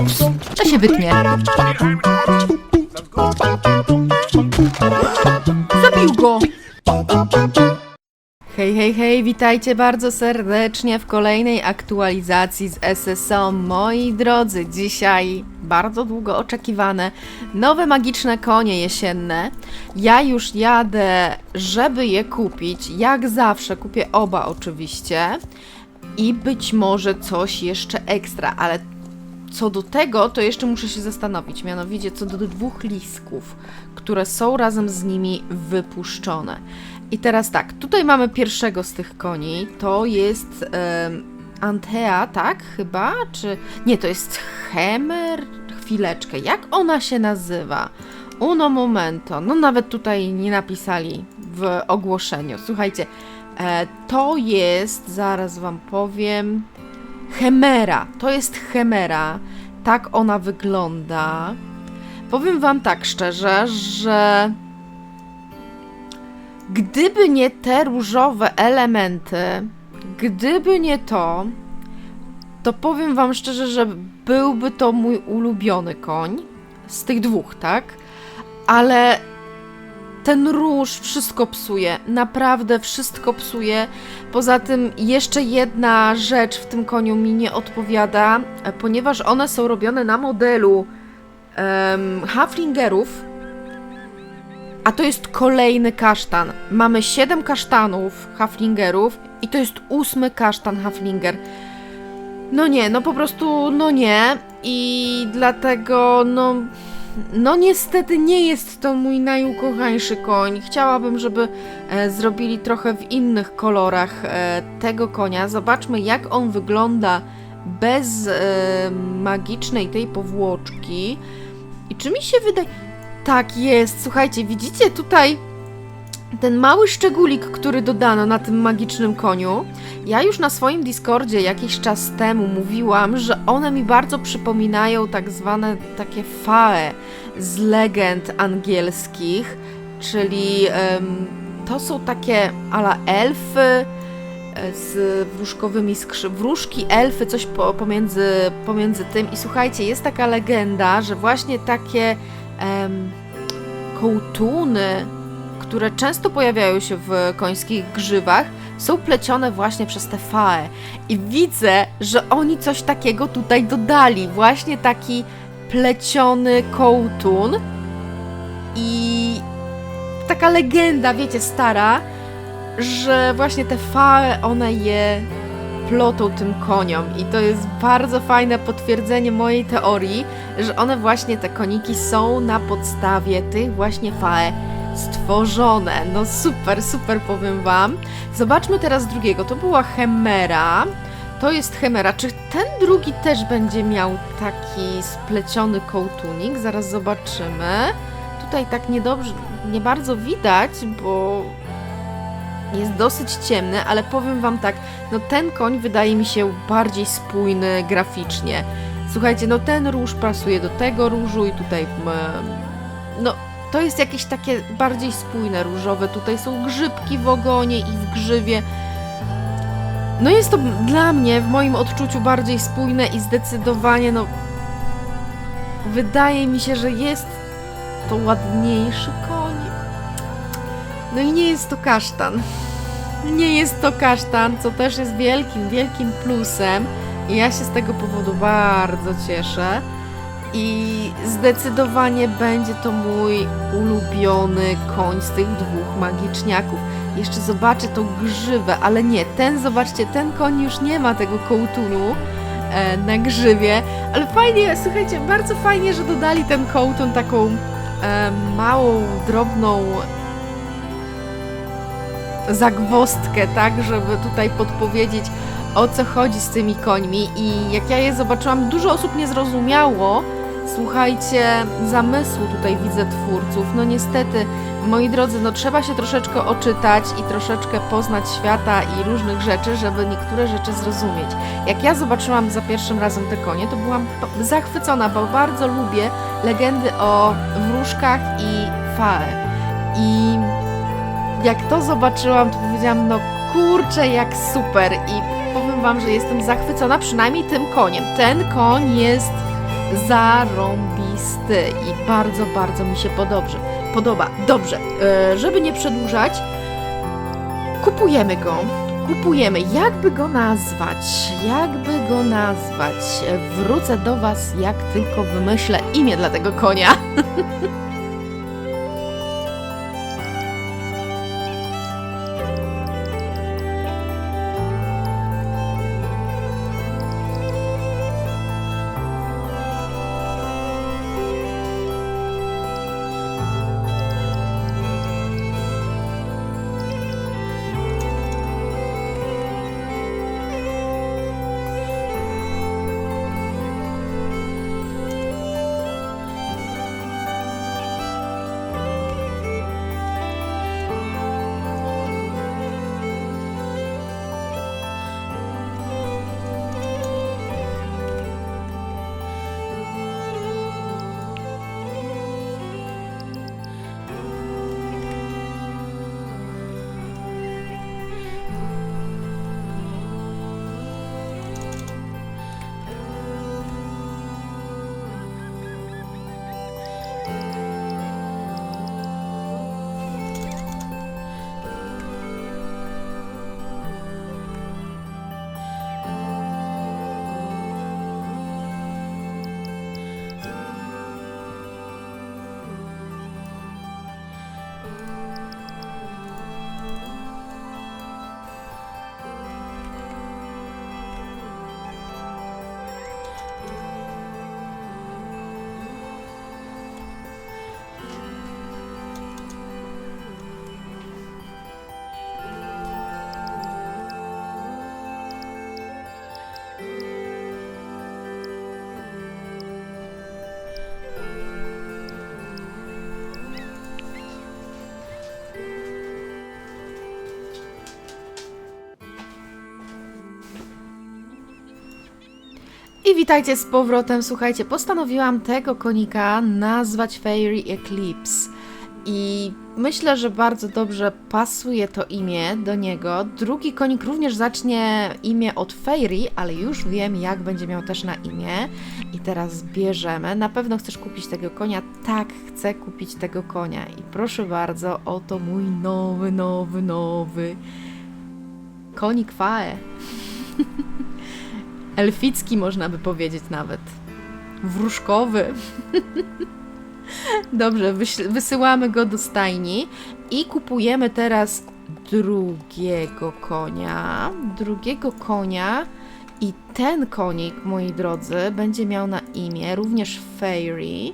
Ups, to się wytnie. Zabił go. Hej, hej, hej, witajcie bardzo serdecznie w kolejnej aktualizacji z SSO. Moi drodzy, dzisiaj bardzo długo oczekiwane nowe magiczne konie jesienne. Ja już jadę, żeby je kupić. Jak zawsze kupię oba oczywiście. I być może coś jeszcze ekstra, ale co do tego, to jeszcze muszę się zastanowić, mianowicie co do dwóch lisków, które są razem z nimi wypuszczone. I teraz tak, tutaj mamy pierwszego z tych koni, to jest Antea, tak chyba? Czy nie, to jest Hemer? Chwileczkę, jak ona się nazywa? Uno momento. No nawet tutaj nie napisali w ogłoszeniu. Słuchajcie, e, to jest, zaraz wam powiem, Chemera. To jest chemera. Tak ona wygląda. Powiem wam tak szczerze, że gdyby nie te różowe elementy, gdyby nie to, to powiem wam szczerze, że byłby to mój ulubiony koń z tych dwóch, tak? Ale ten róż wszystko psuje, naprawdę wszystko psuje. Poza tym jeszcze jedna rzecz w tym koniu mi nie odpowiada, ponieważ one są robione na modelu um, Haflingerów, a to jest kolejny kasztan. Mamy 7 kasztanów Haflingerów i to jest ósmy kasztan Haflinger. No nie, no po prostu, no nie. I dlatego, no. No niestety nie jest to mój najukochańszy koń. Chciałabym, żeby e, zrobili trochę w innych kolorach e, tego konia. Zobaczmy, jak on wygląda bez e, magicznej tej powłoczki. I czy mi się wydaje. Tak jest, słuchajcie, widzicie tutaj ten mały szczególik, który dodano na tym magicznym koniu. Ja już na swoim Discordzie jakiś czas temu mówiłam, że one mi bardzo przypominają tak zwane takie fae z legend angielskich, czyli em, to są takie ala elfy e, z wróżkowymi skrzy... wróżki, elfy, coś po, pomiędzy, pomiędzy tym. I słuchajcie, jest taka legenda, że właśnie takie em, kołtuny, które często pojawiają się w końskich grzywach, są plecione właśnie przez te fae. I widzę, że oni coś takiego tutaj dodali. Właśnie taki pleciony kołtun. I taka legenda, wiecie, stara, że właśnie te fae, one je plotą tym koniom. I to jest bardzo fajne potwierdzenie mojej teorii, że one właśnie, te koniki są na podstawie tych właśnie fae stworzone. No super, super powiem wam. Zobaczmy teraz drugiego. To była Chemera. To jest Chemera. Czy ten drugi też będzie miał taki spleciony kołtunik? Zaraz zobaczymy. Tutaj tak niedobrze, nie bardzo widać, bo jest dosyć ciemny, ale powiem wam tak, no ten koń wydaje mi się bardziej spójny graficznie. Słuchajcie, no ten róż pasuje do tego różu i tutaj no to jest jakieś takie bardziej spójne różowe. Tutaj są grzybki w ogonie i w grzywie. No jest to dla mnie, w moim odczuciu, bardziej spójne i zdecydowanie, no. Wydaje mi się, że jest to ładniejszy koń. No i nie jest to kasztan. Nie jest to kasztan, co też jest wielkim, wielkim plusem. I ja się z tego powodu bardzo cieszę. I zdecydowanie będzie to mój ulubiony koń z tych dwóch magiczniaków. Jeszcze zobaczę tą grzywę, ale nie, ten, zobaczcie, ten koń już nie ma tego kołtunu e, na grzywie, ale fajnie, słuchajcie, bardzo fajnie, że dodali ten kołtun taką e, małą, drobną zagwostkę, tak, żeby tutaj podpowiedzieć o co chodzi z tymi końmi i jak ja je zobaczyłam, dużo osób nie zrozumiało, słuchajcie, zamysłu tutaj widzę twórców. No niestety, moi drodzy, no trzeba się troszeczkę oczytać i troszeczkę poznać świata i różnych rzeczy, żeby niektóre rzeczy zrozumieć. Jak ja zobaczyłam za pierwszym razem te konie, to byłam zachwycona, bo bardzo lubię legendy o wróżkach i fae. I jak to zobaczyłam, to powiedziałam, no kurczę, jak super i powiem wam, że jestem zachwycona przynajmniej tym koniem. Ten koń jest zarąbisty i bardzo, bardzo mi się podoba. Podoba. Dobrze, e, żeby nie przedłużać, kupujemy go. Kupujemy. Jakby go nazwać? Jakby go nazwać? E, Wrócę do was, jak tylko wymyślę imię dla tego konia. Witajcie z powrotem. Słuchajcie, postanowiłam tego konika nazwać Fairy Eclipse. I myślę, że bardzo dobrze pasuje to imię do niego. Drugi konik również zacznie imię od Fairy, ale już wiem, jak będzie miał też na imię. I teraz bierzemy. Na pewno chcesz kupić tego konia? Tak, chcę kupić tego konia. I proszę bardzo, oto mój nowy, nowy, nowy konik Fae. Elficki można by powiedzieć nawet. Wróżkowy. Dobrze, wysyłamy go do stajni i kupujemy teraz drugiego konia. Drugiego konia. I ten konik, moi drodzy, będzie miał na imię również Fairy.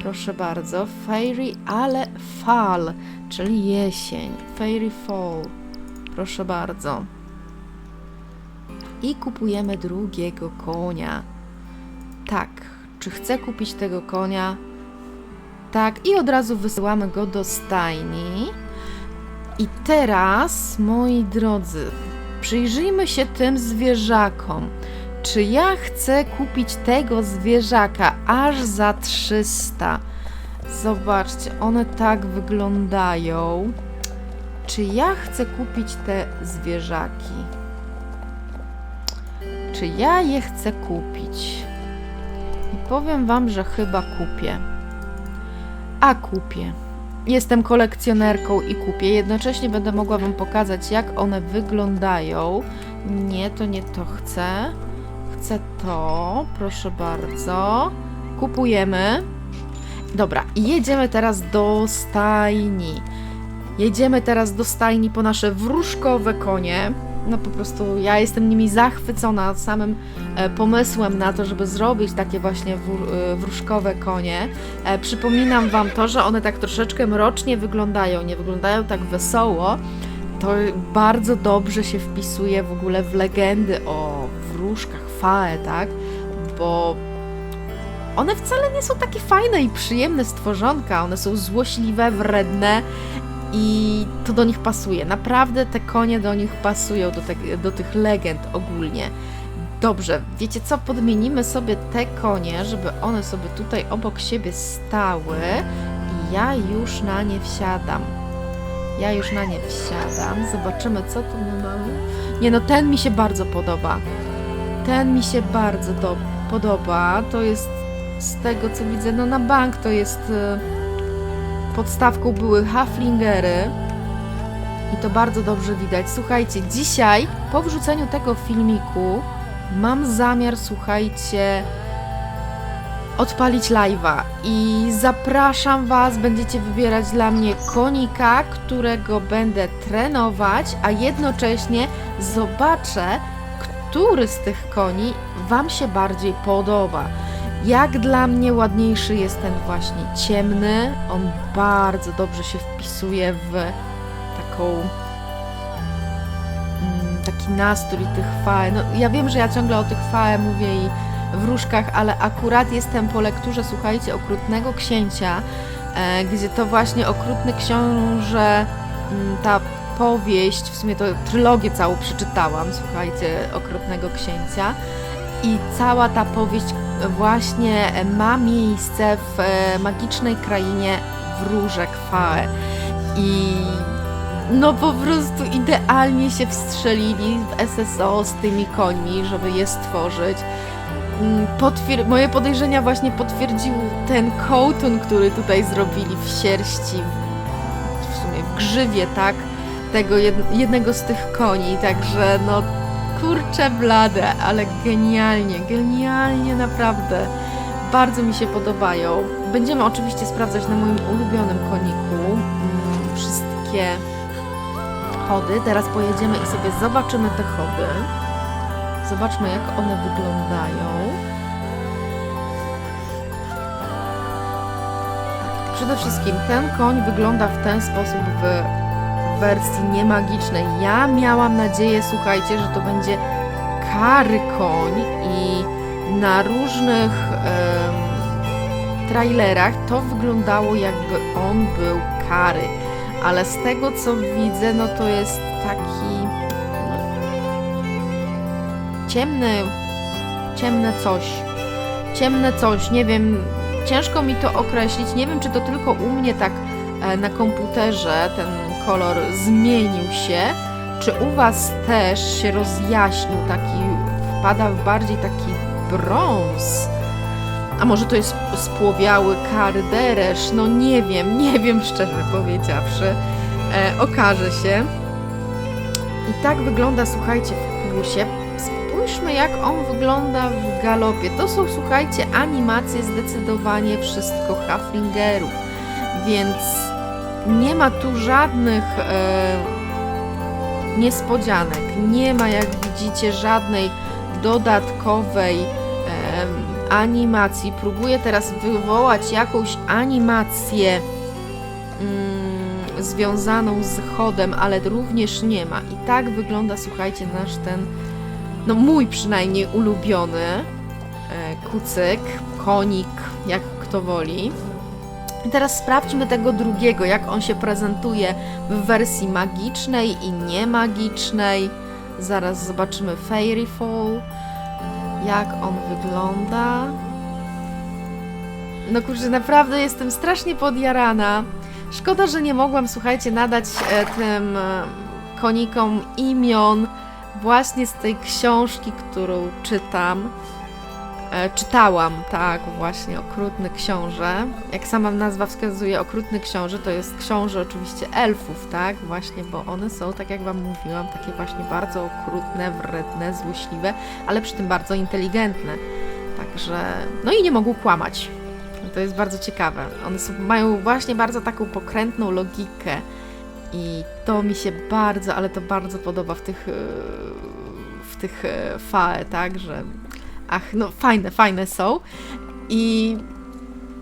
Proszę bardzo, Fairy, ale Fall, czyli jesień. Fairy Fall. Proszę bardzo i kupujemy drugiego konia. Tak, czy chcę kupić tego konia? Tak, i od razu wysyłamy go do stajni. I teraz, moi drodzy, przyjrzyjmy się tym zwierzakom. Czy ja chcę kupić tego zwierzaka aż za 300? Zobaczcie, one tak wyglądają. Czy ja chcę kupić te zwierzaki? Czy ja je chcę kupić. I powiem Wam, że chyba kupię. A kupię. Jestem kolekcjonerką i kupię. Jednocześnie będę mogła Wam pokazać, jak one wyglądają. Nie, to nie to chcę. Chcę to, proszę bardzo. Kupujemy. Dobra, jedziemy teraz do stajni. Jedziemy teraz do stajni po nasze wróżkowe konie no po prostu ja jestem nimi zachwycona samym e, pomysłem na to, żeby zrobić takie właśnie e, wróżkowe konie. E, przypominam Wam to, że one tak troszeczkę mrocznie wyglądają, nie wyglądają tak wesoło. To bardzo dobrze się wpisuje w ogóle w legendy o wróżkach Fae, tak? Bo one wcale nie są takie fajne i przyjemne stworzonka. One są złośliwe, wredne i to do nich pasuje. Naprawdę te konie do nich pasują, do, te, do tych legend ogólnie. Dobrze, wiecie co? Podmienimy sobie te konie, żeby one sobie tutaj obok siebie stały i ja już na nie wsiadam. Ja już na nie wsiadam. Zobaczymy, co tu my mamy. Nie no, ten mi się bardzo podoba. Ten mi się bardzo do, podoba. To jest z tego, co widzę, no na bank to jest... Podstawką były haflingery. I to bardzo dobrze widać. Słuchajcie, dzisiaj po wrzuceniu tego filmiku mam zamiar, słuchajcie, odpalić live'a i zapraszam Was, będziecie wybierać dla mnie konika, którego będę trenować, a jednocześnie zobaczę, który z tych koni Wam się bardziej podoba. Jak dla mnie ładniejszy jest ten właśnie ciemny, on bardzo dobrze się wpisuje w taką mm, taki nastrój tych fae. No, ja wiem, że ja ciągle o tych fae mówię i wróżkach, ale akurat jestem po lekturze, słuchajcie, Okrutnego Księcia, e, gdzie to właśnie Okrutny Książę, mm, ta powieść, w sumie to trylogię całą przeczytałam, słuchajcie, Okrutnego Księcia i cała ta powieść właśnie ma miejsce w e, magicznej krainie wróżek Fae i no po prostu idealnie się wstrzelili w SSO z tymi końmi, żeby je stworzyć. Mm, Potwier- moje podejrzenia właśnie potwierdził ten kołtun, który tutaj zrobili w sierści, w sumie w grzywie, tak? Tego jed- jednego z tych koni, także no kurczę blade, ale genialnie, genialnie naprawdę. Bardzo mi się podobają. Będziemy oczywiście sprawdzać na moim ulubionym koniku mm, wszystkie chody. Teraz pojedziemy i sobie zobaczymy te chody. Zobaczmy, jak one wyglądają. Przede wszystkim ten koń wygląda w ten sposób w wersji niemagicznej. Ja miałam nadzieję, słuchajcie, że to będzie kary koń i na różnych trailerach to wyglądało jakby on był kary. Ale z tego co widzę, no to jest taki no, ciemny, ciemne coś. Ciemne coś, nie wiem, ciężko mi to określić. Nie wiem, czy to tylko u mnie tak e, na komputerze ten kolor zmienił się, czy u Was też się rozjaśnił, taki wpada w bardziej taki brąz. A może to jest spłowiały karderesz? No nie wiem, nie wiem szczerze powiedziawszy. E, okaże się. I tak wygląda, słuchajcie, w kłusie. Spójrzmy, jak on wygląda w galopie. To są, słuchajcie, animacje zdecydowanie wszystko Haflingerów, więc nie ma tu żadnych e, niespodzianek. Nie ma, jak widzicie, żadnej dodatkowej em, animacji. Próbuję teraz wywołać jakąś animację mm, związaną z chodem, ale również nie ma. I tak wygląda, słuchajcie, nasz ten, no mój przynajmniej ulubiony e, kucyk, konik, jak kto woli. I teraz sprawdźmy tego drugiego, jak on się prezentuje w wersji magicznej i niemagicznej. Zaraz zobaczymy Fairy Fall, jak on wygląda. No kurczę, naprawdę jestem strasznie podjarana. Szkoda, że nie mogłam, słuchajcie, nadać e, tym e, konikom imion właśnie z tej książki, którą czytam. E, czytałam, tak, właśnie, Okrutny Książę. Jak sama nazwa wskazuje, Okrutny Książę to jest książę oczywiście elfów, tak, właśnie, bo one są, tak jak Wam mówiłam, takie właśnie bardzo okrutne, wredne, złośliwe, ale przy tym bardzo inteligentne. Także, no i nie mogą kłamać. To jest bardzo ciekawe. One są, mają właśnie bardzo taką pokrętną logikę i to mi się bardzo, ale to bardzo podoba w tych, e, w tych e, fae, tak, że ach, no fajne, fajne są i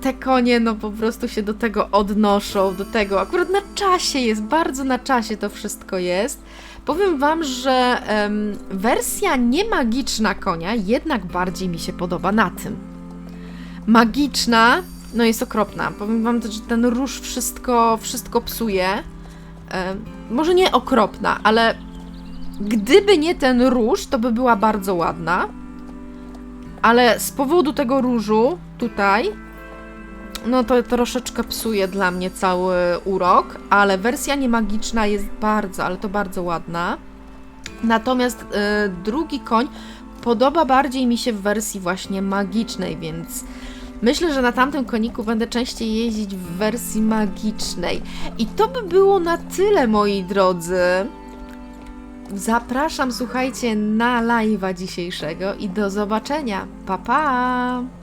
te konie no po prostu się do tego odnoszą, do tego akurat na czasie jest, bardzo na czasie to wszystko jest. Powiem Wam, że em, wersja niemagiczna konia jednak bardziej mi się podoba na tym. Magiczna, no jest okropna. Powiem Wam, że ten róż wszystko, wszystko psuje. Może nie okropna, ale gdyby nie ten róż, to by była bardzo ładna. Ale z powodu tego różu tutaj no to troszeczkę psuje dla mnie cały urok, ale wersja niemagiczna jest bardzo, ale to bardzo ładna. Natomiast e, drugi koń podoba bardziej mi się w wersji właśnie magicznej, więc myślę, że na tamtym koniku będę częściej jeździć w wersji magicznej. I to by było na tyle, moi drodzy. Zapraszam, słuchajcie, na live'a dzisiejszego i do zobaczenia. Pa, pa!